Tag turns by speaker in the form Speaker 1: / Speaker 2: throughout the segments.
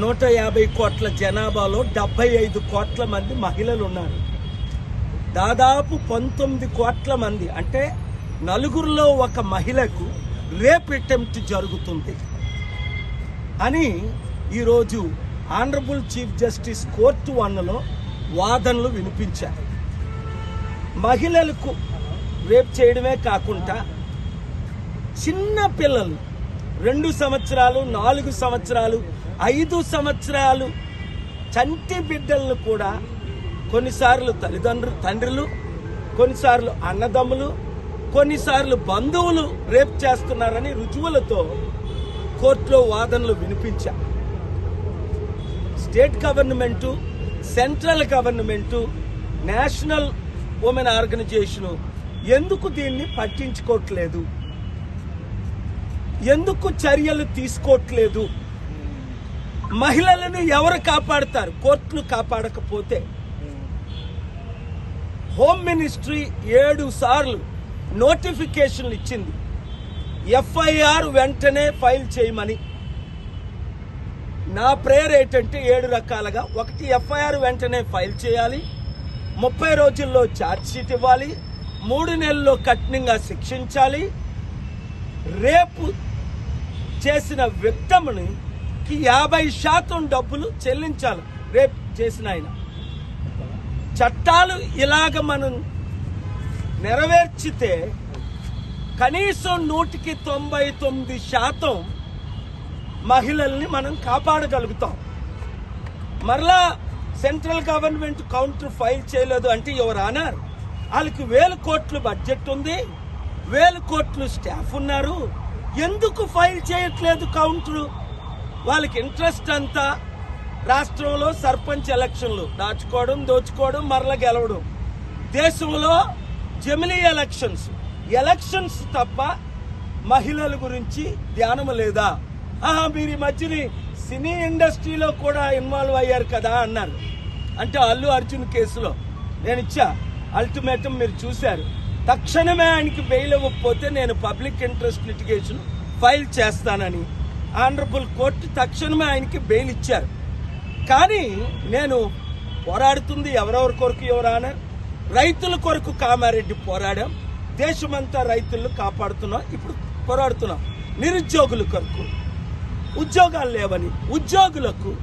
Speaker 1: నూట యాభై కోట్ల జనాభాలో డెబ్బై ఐదు కోట్ల మంది మహిళలు ఉన్నారు దాదాపు పంతొమ్మిది కోట్ల మంది అంటే నలుగురిలో ఒక మహిళకు రేప్ అటెంప్ట్ జరుగుతుంది. అని ఈరోజు ఆనరబుల్ చీఫ్ జస్టిస్ కోర్టు వన్లో వాదనలు వినిపించారు మహిళలకు రేప్ చేయడమే కాకుండా చిన్న పిల్లలు రెండు సంవత్సరాలు నాలుగు సంవత్సరాలు ఐదు సంవత్సరాలు చంటి బిడ్డలను కూడా కొన్నిసార్లు తల్లిదండ్రులు తండ్రులు కొన్నిసార్లు అన్నదమ్ములు కొన్నిసార్లు బంధువులు రేప్ చేస్తున్నారని రుజువులతో కోర్టులో వాదనలు వినిపించా. State government central government national women organisation ఎందుకు దీన్ని పట్టించుకోవట్లేదు ఎందుకు చర్యలు తీసుకోవట్లేదు మహిళలను ఎవరు కాపాడతారు? కోర్టులు కాపాడకపోతే. హోమ్ మినిస్ట్రీ ఏడు సార్లు నోటిఫికేషన్లు ఇచ్చింది. ఎఫ్ఐఆర్ వెంటనే ఫైల్ చేయమని. నా ప్రేయర్ ఏంటంటే ఏడు రకాలుగా. ఒకటి ఎఫ్ఐఆర్ వెంటనే ఫైల్ చేయాలి. ముప్పై రోజుల్లో ఛార్జ్షీట్ ఇవ్వాలి. మూడు నెలల్లో కఠినంగా శిక్షించాలి. రేపు చేసిన విక్టమ్ని కి యాభై శాతం డబ్బులు చెల్లించాలి. రేపు చేసిన ఆయన. చట్టాలు ఇలాగ మనం నెరవేర్చితే కనీసం నూటికి తొంభై తొమ్మిది శాతం మహిళల్ని మనం కాపాడగలుగుతాం. మరలా సెంట్రల్ గవర్నమెంట్ కౌంటర్ ఫైల్ చేయలేదు అంటే ఎవరు అన్నారు వాళ్ళకి వేల కోట్లు బడ్జెట్ ఉంది వేల కోట్లు స్టాఫ్ ఉన్నారు. ఎందుకు ఫైల్ చేయట్లేదు కౌంటర్? వాళ్ళకి ఇంట్రెస్ట్ అంతా రాష్ట్రంలో సర్పంచ్ ఎలక్షన్లు. దాచుకోవడం దోచుకోవడం మరల గెలవడం. దేశంలో జమిలీ ఎలక్షన్స్. ఎలక్షన్స్ తప్ప మహిళల గురించి ధ్యానం లేదా? ఆహా మీరు ఈ మధ్యని సినీ ఇండస్ట్రీలో కూడా ఇన్వాల్వ్ అయ్యారు కదా అన్నారు. అంటే అల్లు అర్జున్ కేసులో. నేను ఇచ్చా. అల్టిమేటం మీరు చూశారు. తక్షణమే ఆయనకి బెయిల్ ఇవ్వకపోతే నేను పబ్లిక్ ఇంట్రెస్ట్ లిటిగేషన్ ఫైల్ చేస్తానని ఆనరబుల్ కోర్టు తక్షణమే ఆయనకి బెయిల్ ఇచ్చారు. కానీ నేను పోరాడుతుంది ఎవరెవరి కొరకు ఎవరాన రైతుల కొరకు కామారెడ్డి పోరాడాం. దేశమంతా రైతులను కాపాడుతున్నాం. ఇప్పుడు పోరాడుతున్నాం. నిరుద్యోగుల కొరకు. ఉద్యోగాలు లేవని ఉద్యోగులకు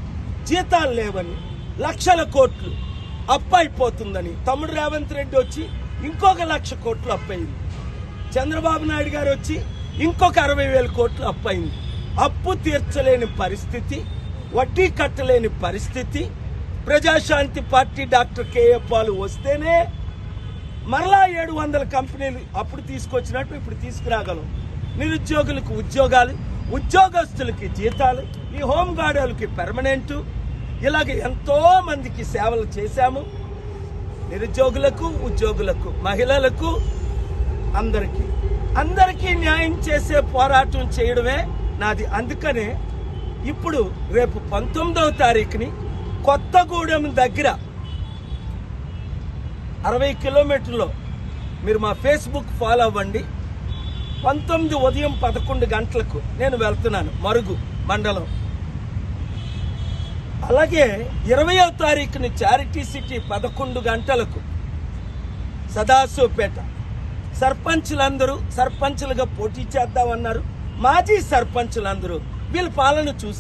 Speaker 1: జీతాలు లేవని లక్షల కోట్లు అప్పు అయిపోతుందని తమ్ముడు రేవంత్ రెడ్డి వచ్చి ఇంకొక లక్ష కోట్లు అప్పయింది. చంద్రబాబు నాయుడు గారు వచ్చి ఇంకొక అరవై వేల కోట్లు అప్పయింది. అప్పు తీర్చలేని పరిస్థితి వడ్డీ కట్టలేని పరిస్థితి. ప్రజాశాంతి పార్టీ డాక్టర్ కేఏ పాలు వస్తేనే మరలా ఏడు వందల కంపెనీలు అప్పుడు తీసుకొచ్చినట్టు ఇప్పుడు తీసుకురాగలం. నిరుద్యోగులకు ఉద్యోగాలు ఉద్యోగస్తులకి జీతాలు ఈ హోంగార్డులకి పెర్మనెంటు ఇలాగ ఎంతో మందికి సేవలు చేశాము. నిరుద్యోగులకు ఉద్యోగులకు మహిళలకు అందరికీ. అందరికీ న్యాయం చేసే పోరాటం చేయడమే నాది. అందుకనే ఇప్పుడు రేపు పంతొమ్మిదవ తారీఖుని కొత్తగూడెం దగ్గర అరవై కిలోమీటర్లో మీరు మా ఫేస్బుక్ ఫాలో అవ్వండి. పంతొమ్మిది ఉదయం పదకొండు గంటలకు నేను వెళ్తున్నాను మరుగు మండలం. అలాగే ఇరవయో తారీఖుని చారిటీ సిటీ పదకొండు గంటలకు సదాశివపేట. సర్పంచ్లందరూ సర్పంచులుగా పోటీ చేద్దామన్నారు. మాజీ సర్పంచులందరూ వీళ్ళ పాలన చూసి